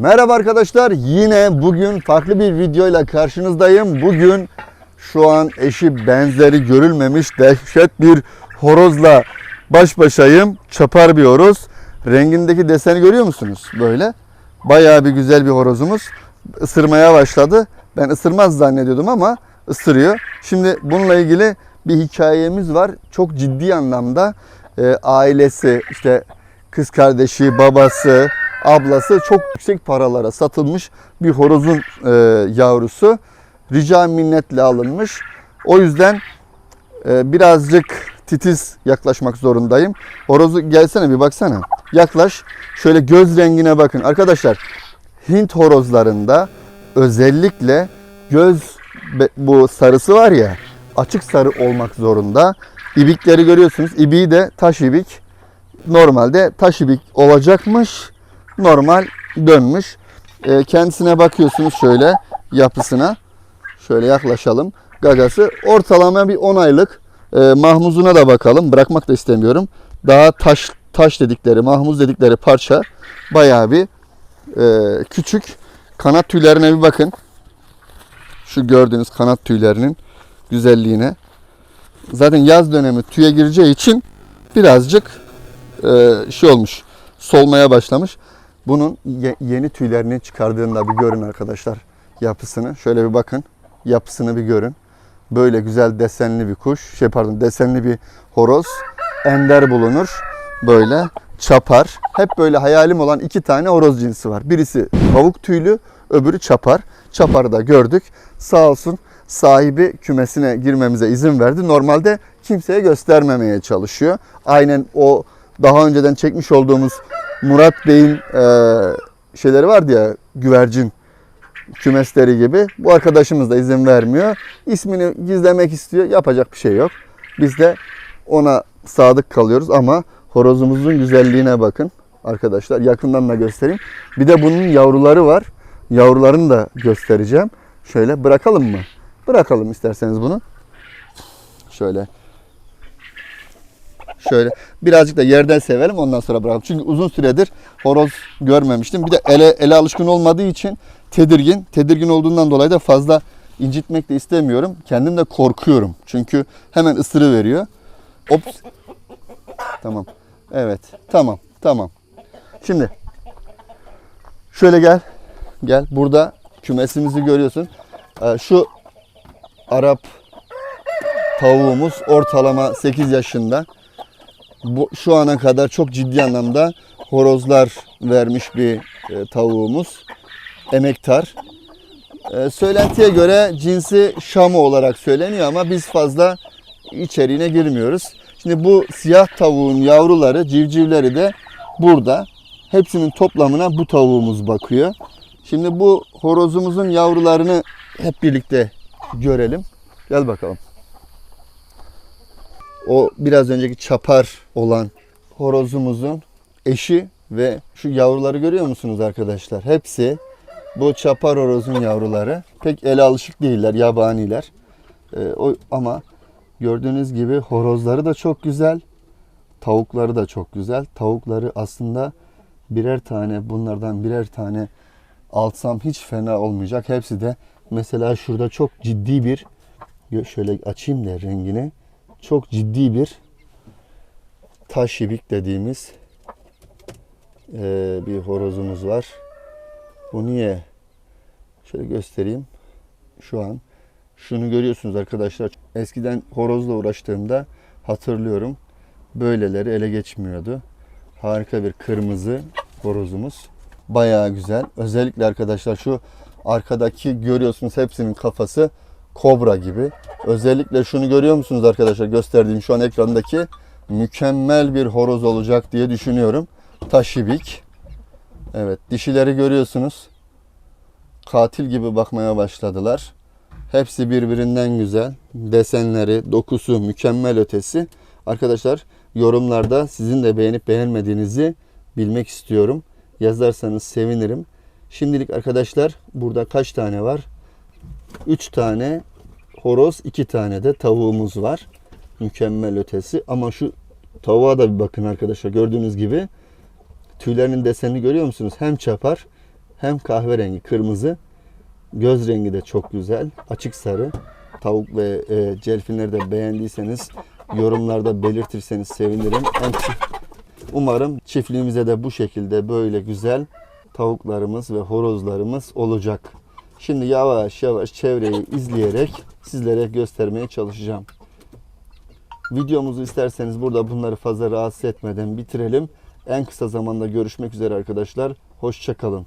Merhaba arkadaşlar. Yine bugün farklı bir videoyla karşınızdayım. Bugün şu an eşi benzeri görülmemiş dehşet bir horozla baş başayım. Çapar bir horoz. Rengindeki deseni görüyor musunuz? Böyle. Bayağı bir güzel bir horozumuz. Isırmaya başladı. Ben ısırmaz zannediyordum ama ısırıyor. Şimdi bununla ilgili bir hikayemiz var. Çok ciddi anlamda e, ailesi, işte kız kardeşi, babası, ablası çok yüksek paralara satılmış bir horozun e, yavrusu. Rica minnetle alınmış. O yüzden e, birazcık titiz yaklaşmak zorundayım. Horozu gelsene bir baksana. Yaklaş. Şöyle göz rengine bakın. Arkadaşlar Hint horozlarında özellikle göz bu sarısı var ya açık sarı olmak zorunda. İbikleri görüyorsunuz. İbiği de taş ibik. Normalde taş ibik olacakmış. Normal dönmüş. Ee, kendisine bakıyorsunuz şöyle yapısına. Şöyle yaklaşalım. Gagası ortalama bir 10 aylık. Ee, mahmuzuna da bakalım. Bırakmak da istemiyorum. Daha taş taş dedikleri, mahmuz dedikleri parça bayağı bir e, küçük. Kanat tüylerine bir bakın. Şu gördüğünüz kanat tüylerinin güzelliğine. Zaten yaz dönemi tüye gireceği için birazcık e, şey olmuş. Solmaya başlamış. Bunun ye- yeni tüylerini çıkardığında bir görün arkadaşlar yapısını. Şöyle bir bakın. Yapısını bir görün. Böyle güzel desenli bir kuş. Şey pardon desenli bir horoz. Ender bulunur. Böyle çapar. Hep böyle hayalim olan iki tane horoz cinsi var. Birisi tavuk tüylü, öbürü çapar. Çaparı da gördük. Sağ olsun sahibi kümesine girmemize izin verdi. Normalde kimseye göstermemeye çalışıyor. Aynen o daha önceden çekmiş olduğumuz Murat Bey'in eee, şeyleri vardı ya güvercin kümesleri gibi. Bu arkadaşımız da izin vermiyor. İsmini gizlemek istiyor. Yapacak bir şey yok. Biz de ona sadık kalıyoruz ama horozumuzun güzelliğine bakın arkadaşlar. Yakından da göstereyim. Bir de bunun yavruları var. Yavrularını da göstereceğim. Şöyle bırakalım mı? Bırakalım isterseniz bunu. Şöyle. Şöyle birazcık da yerden sevelim ondan sonra bırakalım. Çünkü uzun süredir horoz görmemiştim. Bir de ele, ele alışkın olmadığı için tedirgin. Tedirgin olduğundan dolayı da fazla incitmek de istemiyorum. Kendim de korkuyorum. Çünkü hemen ısırı veriyor. Ops. Tamam. Evet. Tamam. Tamam. Şimdi şöyle gel. Gel. Burada kümesimizi görüyorsun. Ee, Şu Arap tavuğumuz ortalama 8 yaşında. Bu şu ana kadar çok ciddi anlamda horozlar vermiş bir e, tavuğumuz. Emektar. E, söylentiye göre cinsi Şamı olarak söyleniyor ama biz fazla içeriğine girmiyoruz. Şimdi bu siyah tavuğun yavruları, civcivleri de burada. Hepsinin toplamına bu tavuğumuz bakıyor. Şimdi bu horozumuzun yavrularını hep birlikte görelim. Gel bakalım. O biraz önceki çapar olan horozumuzun eşi ve şu yavruları görüyor musunuz arkadaşlar? Hepsi bu çapar horozun yavruları. Pek ele alışık değiller, yabaniler. Ee, o ama gördüğünüz gibi horozları da çok güzel. Tavukları da çok güzel. Tavukları aslında birer tane bunlardan birer tane alsam hiç fena olmayacak. Hepsi de mesela şurada çok ciddi bir şöyle açayım da rengini. Çok ciddi bir taş ibik dediğimiz eee, bir horozumuz var. Bu niye? Şöyle göstereyim. Şu an şunu görüyorsunuz arkadaşlar. Eskiden horozla uğraştığımda hatırlıyorum. Böyleleri ele geçmiyordu. Harika bir kırmızı horozumuz. Bayağı güzel. Özellikle arkadaşlar şu arkadaki görüyorsunuz hepsinin kafası kobra gibi. Özellikle şunu görüyor musunuz arkadaşlar gösterdiğim şu an ekrandaki mükemmel bir horoz olacak diye düşünüyorum. Taşibik. Evet dişileri görüyorsunuz. Katil gibi bakmaya başladılar. Hepsi birbirinden güzel. Desenleri, dokusu mükemmel ötesi. Arkadaşlar yorumlarda sizin de beğenip beğenmediğinizi bilmek istiyorum. Yazarsanız sevinirim. Şimdilik arkadaşlar burada kaç tane var? 3 tane horoz, 2 tane de tavuğumuz var. Mükemmel ötesi. Ama şu tavuğa da bir bakın arkadaşlar. Gördüğünüz gibi tüylerinin desenini görüyor musunuz? Hem çapar Hem kahverengi, kırmızı, göz rengi de çok güzel, açık sarı. Tavuk ve e, celfinleri de beğendiyseniz yorumlarda belirtirseniz sevinirim. Umarım çiftliğimize de bu şekilde böyle güzel tavuklarımız ve horozlarımız olacak. Şimdi yavaş yavaş çevreyi izleyerek sizlere göstermeye çalışacağım. Videomuzu isterseniz burada bunları fazla rahatsız etmeden bitirelim. En kısa zamanda görüşmek üzere arkadaşlar. Hoşçakalın.